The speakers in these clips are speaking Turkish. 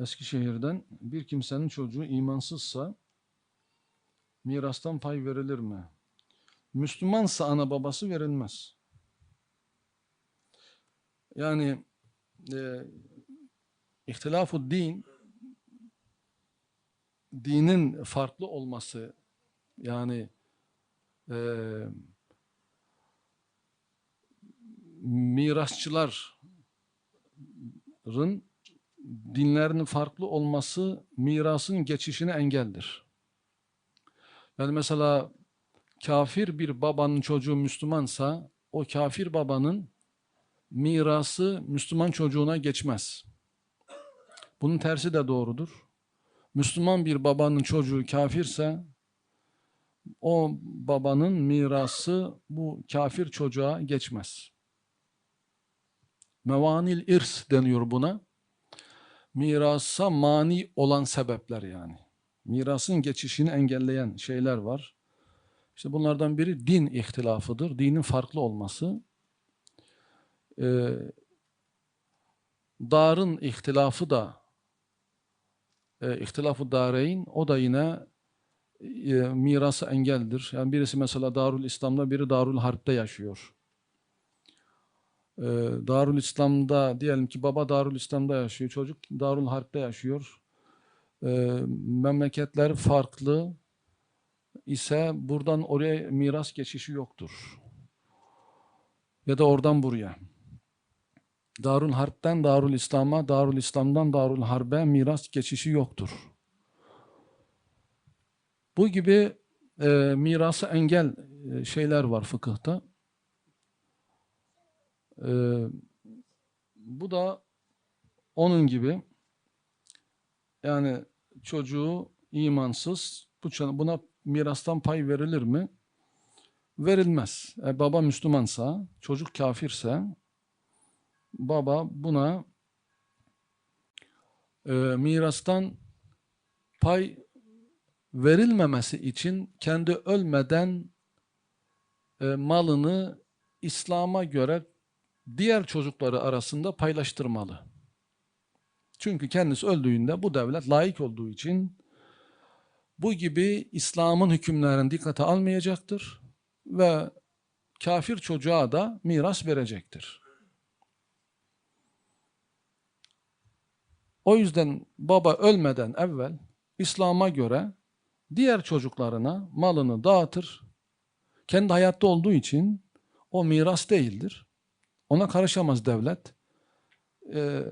Eskişehir'den bir kimsenin çocuğu imansızsa mirastan pay verilir mi? Müslümansa ana babası verilmez. Yani e, ihtilafu din dinin farklı olması yani e, mirasçıların dinlerinin farklı olması mirasın geçişine engeldir. Yani mesela kafir bir babanın çocuğu Müslümansa o kafir babanın mirası Müslüman çocuğuna geçmez. Bunun tersi de doğrudur. Müslüman bir babanın çocuğu kafirse o babanın mirası bu kafir çocuğa geçmez. Mevanil irs deniyor buna. Mirasa mani olan sebepler yani. Mirasın geçişini engelleyen şeyler var. İşte bunlardan biri din ihtilafıdır. Dinin farklı olması. Ee, darın ihtilafı da e, ihtilafı dareyn o da yine e, mirası engeldir. Yani birisi mesela Darül İslam'da biri Darül Harp'te yaşıyor. Ee, Darül İslam'da diyelim ki baba Darül İslam'da yaşıyor, çocuk Darül Harp'te yaşıyor. Ee, memleketler farklı ise buradan oraya miras geçişi yoktur. Ya da oradan buraya. Darül Harp'ten Darül İslam'a, Darül İslam'dan Darül Harp'e miras geçişi yoktur. Bu gibi e, mirası engel e, şeyler var fıkıhta. E, bu da onun gibi yani çocuğu imansız buna mirastan pay verilir mi? Verilmez. E, baba Müslümansa, çocuk kafirse baba buna e, mirastan pay verilmemesi için kendi ölmeden e, malını İslam'a göre diğer çocukları arasında paylaştırmalı. Çünkü kendisi öldüğünde bu devlet layık olduğu için bu gibi İslam'ın hükümlerini dikkate almayacaktır ve kafir çocuğa da miras verecektir. O yüzden baba ölmeden evvel İslam'a göre diğer çocuklarına malını dağıtır. Kendi hayatta olduğu için o miras değildir. Ona karışamaz devlet. Ee,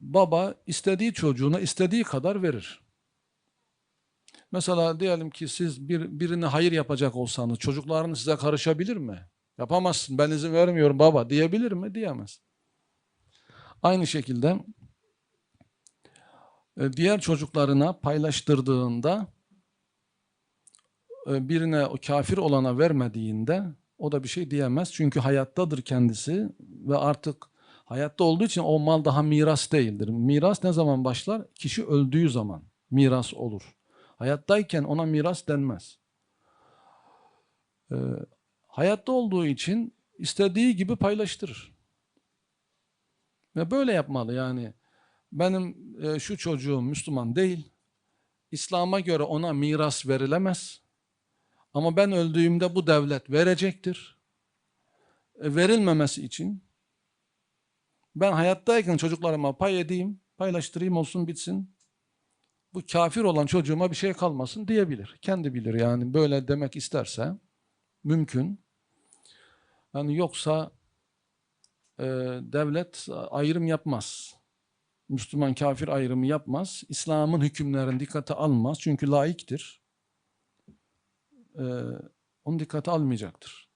baba istediği çocuğuna istediği kadar verir. Mesela diyelim ki siz bir, birine hayır yapacak olsanız çocuklarınız size karışabilir mi? Yapamazsın ben izin vermiyorum baba diyebilir mi? Diyemez. Aynı şekilde e, diğer çocuklarına paylaştırdığında e, birine o kafir olana vermediğinde o da bir şey diyemez. Çünkü hayattadır kendisi ve artık hayatta olduğu için o mal daha miras değildir. Miras ne zaman başlar? Kişi öldüğü zaman miras olur. Hayattayken ona miras denmez. Ee, hayatta olduğu için istediği gibi paylaştırır. Ve böyle yapmalı yani. Benim e, şu çocuğum Müslüman değil. İslam'a göre ona miras verilemez. Ama ben öldüğümde bu devlet verecektir. E, verilmemesi için ben hayattayken çocuklarıma pay edeyim, paylaştırayım olsun bitsin. Bu kafir olan çocuğuma bir şey kalmasın diyebilir. Kendi bilir yani böyle demek isterse mümkün. Yani yoksa e, devlet ayrım yapmaz. Müslüman kafir ayrımı yapmaz. İslam'ın hükümlerini dikkate almaz. Çünkü laiktir. Ee, onu dikkate almayacaktır.